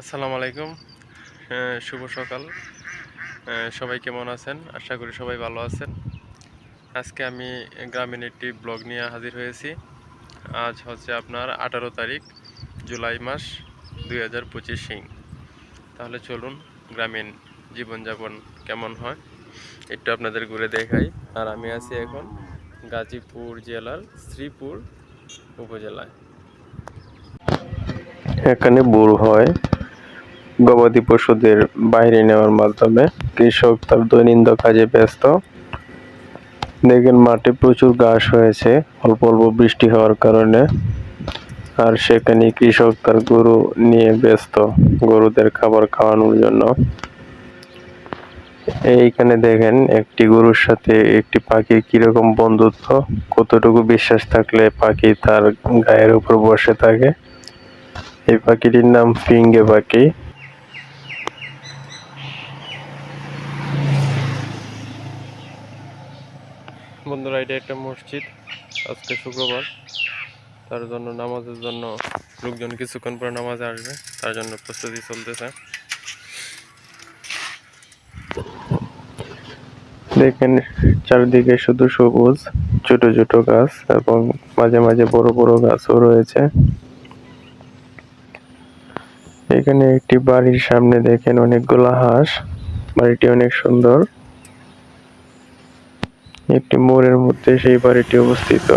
আসসালামু আলাইকুম। শুভ সকাল। সবাই কেমন আছেন? আশা করি সবাই ভালো আছেন। আজকে আমি গ্রামীণ একটি ব্লগ নিয়ে হাজির হয়েছি। আজ হচ্ছে আপনার আঠারো তারিখ, জুলাই মাস, দুই হাজার পঁচিশ সিং তাহলে চলুন গ্রামীণ জীবনযাপন কেমন হয়, একটু আপনাদের ঘুরে দেখাই। আর আমি আছি এখন গাজীপুর জেলার শ্রীপুর উপজেলায়। এখানে বুড় হয়। গবাদি পশুদের বাইরে নেওয়ার মাধ্যমে কৃষক তার দৈনন্দিন কাজে ব্যস্ত। দেখেন, মাঠে প্রচুর ঘাস হয়েছে, অল্প অল্প বৃষ্টি হওয়ার কারণে। আর সেখানে কৃষক তার গরু নিয়ে ব্যস্ত, গরুদের খাবার খাওয়ানোর জন্য। এইখানে দেখেন, একটি গরুর সাথে একটি পাখির কীরকম বন্ধুত্ব, কতটুকু বিশ্বাস থাকলে পাখি তার গায়ের উপর বসে থাকে। এই পাখিটির নাম ফিঙ্গে পাখি। বন্ধুরা, এটা একটা মসজিদ আজকে শুক্রবার। তার জন্য নামাজের জন্য লোকজন কিছুক্ষণ পরে নামাজে আসবে, তার জন্য প্রস্তুতি চলতেছে। দেখেন, চারিদিকে শুধু সবুজ, ছোট ছোট গাছ এবং মাঝে মাঝে বড় বড় গাছও রয়েছে। এখানে একটি বাড়ির সামনে দেখেন অনেকগুলো হাঁস, বাড়িটি অনেক সুন্দর। একটি মোড়ের মধ্যে সেই বাড়িটি অবস্থিত।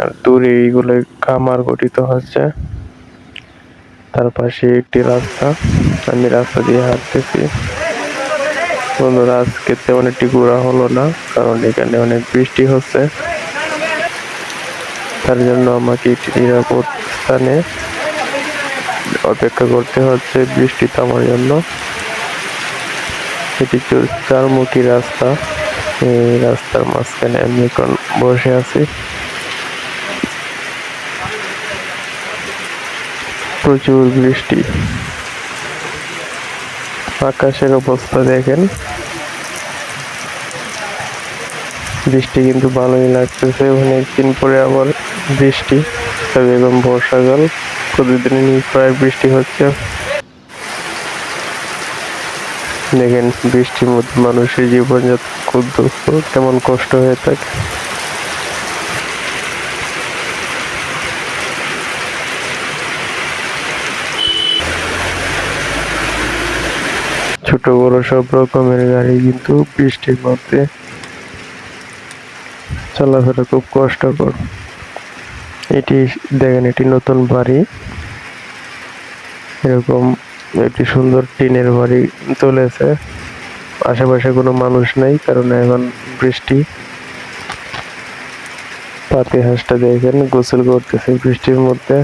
আর দূরে এইগুলো খামার গঠিত হচ্ছে। তার পাশে একটি রাস্তা। আমি রাস্তা দিয়ে হাঁটতেছি। বন্ধুরা, আজকে তেমন একটি ঘোরা হলো না, কারণ এখানে অনেক বৃষ্টি হচ্ছে। তার জন্য আমাকে একটি নিরাপদ স্থানে অপেক্ষা করতে হচ্ছে বৃষ্টি থামার জন্য। এটি চারমুখী রাস্তা। এই রাস্তার মাঝখানে আমি এখন বসে আছি। প্রচুর বৃষ্টি। আকাশের অবস্থা দেখেন। বৃষ্টি কিন্তু ভালোই লাগতেছে। অনেকদিন পরে আবার বৃষ্টি। তবে এখন বর্ষাকাল। প্রতিদিনই প্রায় বৃষ্টি হচ্ছে। দেখেন, বৃষ্টির মধ্যে মানুষের জীবনযাত্রা খুব দুঃখ, কেমন কষ্ট হয়ে থাকে। ছোট বড় সব রকমের গাড়ি কিন্তু বৃষ্টির মধ্যে চলাফেরা খুব কষ্টকর। এটি, দেখেন এটি নতুন বাড়ি। এরকম একটি সুন্দর টিনের বাড়ি তুলেছে আশেপাশে কোনো মানুষ নাই, কারণ এখন বৃষ্টি। পাতি হাঁসটা দেখেন, গোসল করতেছে বৃষ্টির মধ্যে।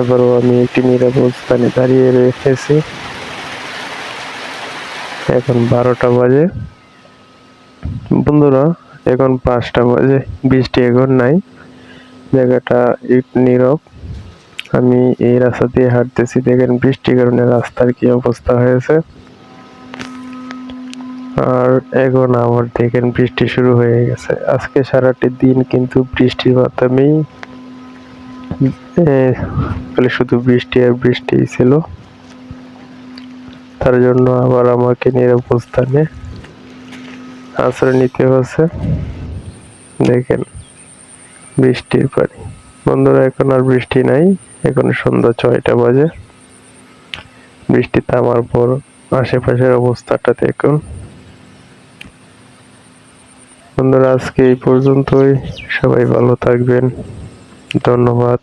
এবারও আমি একটি নিরাপদ স্থানে দাঁড়িয়ে রেখেছি এখন বারোটা বাজে। বন্ধুরা, এখন পাঁচটা বাজে, বৃষ্টি এখন নাই। জায়গাটা একটু নীরব। আমি এই রাস্তা দিয়ে হাঁটতেছি, দেখেন বৃষ্টির কারণে রাস্তার কি অবস্থা হয়েছে। আর এখন আবার দেখেন বৃষ্টি শুরু হয়ে গেছে। আজকে সারাটি দিন কিন্তু বৃষ্টির মাধ্যমেই খালি শুধু বৃষ্টি আর বৃষ্টি ছিল। তার জন্য আবার আমাকে নিরাপদ স্থানে আশ্রয় নিতে হচ্ছে দেখেন বৃষ্টির পানি। বন্ধুরা, এখন আর বৃষ্টি নাই। এখন সন্ধ্যা ছয়টা বাজে। বৃষ্টি থামার পর আশেপাশের অবস্থাটা দেখুন বন্ধুরা, আজকে এই পর্যন্তই। সবাই ভালো থাকবেন। ধন্যবাদ।